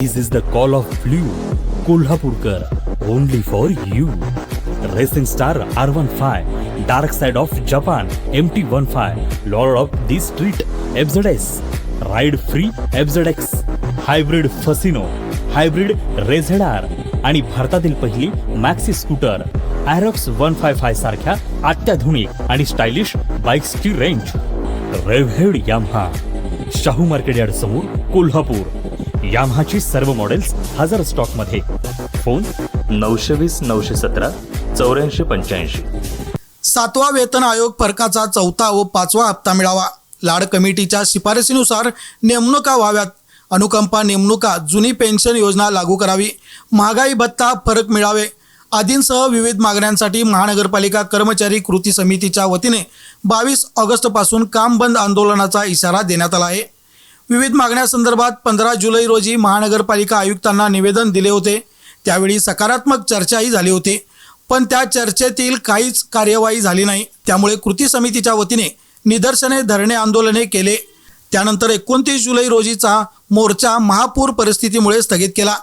This is the call of blue. Kolhapurkar. Only for you. Racing star R15. Dark side of Japan. MT15. Lord of the street. FZS. Ride free FZX. Hybrid Fasino. Hybrid रेझेडार आणि भारतातील पहिली maxi scooter Aerox one five five सारख्या अत्याधुनिक आणि stylish बाईक्सची range revved Yamaha Shahu market yard समोर कोल्हापूर याम्हाची सर्व models हजर स्टॉकमध्ये फोन नऊशे वीस नऊशे सतरा चौऱ्याऐंशी पंच्याऐंशी. सातवा वेतन आयोग फरकाचा चौथा व पाचवा हप्ता मिळावा. लाड कमिटीच्या शिफारसीनुसार नेमणुका व्हाव्यात. अनुकंपा नेमणुका जुनी पेन्शन योजना लागू करावी. महागाई भत्ता फरक मिळावे. आदींसह विविध मागण्यांसाठी महानगरपालिका कर्मचारी कृती समितीच्या वतीने बावीस ऑगस्टपासून काम बंद आंदोलनाचा इशारा देण्यात आला आहे. विविध मागण्यासंदर्भात पंधरा जुलै रोजी महानगरपालिका आयुक्तांना निवेदन दिले होते. त्यावेळी सकारात्मक चर्चाही झाली होती. पण त्या चर्चेतील काहीच कार्यवाही झाली नाही. त्यामुळे कृती समितीच्या वतीने निदर्शने धरणे आंदोलने केले. त्यानंतर एकोणतीस जुलै रोजीचा मोर्चा महापूर परिस्थितीमुळे स्थगित केला.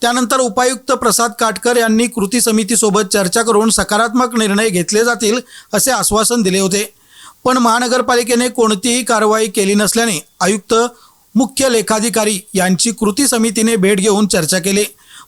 त्यानंतर उपायुक्त प्रसाद काटकर यांनी कृती समितीसोबत चर्चा करून सकारात्मक निर्णय घेतले जातील असे आश्वासन दिले होते. पण महानगरपालिकेने कोणतीही कारवाई केली नसल्याने आयुक्त मुख्य लेखाधिकारी यांची कृती समितीने भेट घेऊन चर्चा केली.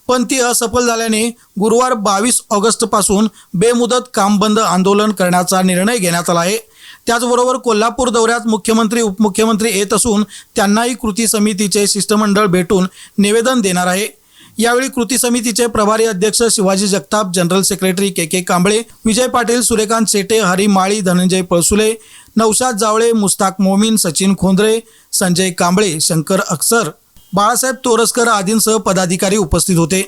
पण ती असफल झाल्याने गुरुवार बावीस ऑगस्टपासून बेमुदत काम बंद आंदोलन करण्याचा निर्णय घेण्यात आला आहे. त्याचबरोबर कोल्हापूर दौऱ्यात मुख्यमंत्री उपमुख्यमंत्री येत असून त्यांनाही कृती समितीचे शिष्टमंडळ भेटून निवेदन देणार आहे. यावेळी कृती समितीचे प्रभारी अध्यक्ष Shivaji Jagtap general secretary K K Kamble Vijay Patil Suryakant Shete Hari Mali Dhananjay Palsule Naushad Javale Mushtaq Momin Sachin Khondre Sanjay Kamble Shankar Aksar Balasaheb Torsakar आदींसह पदाधिकारी उपस्थित होते.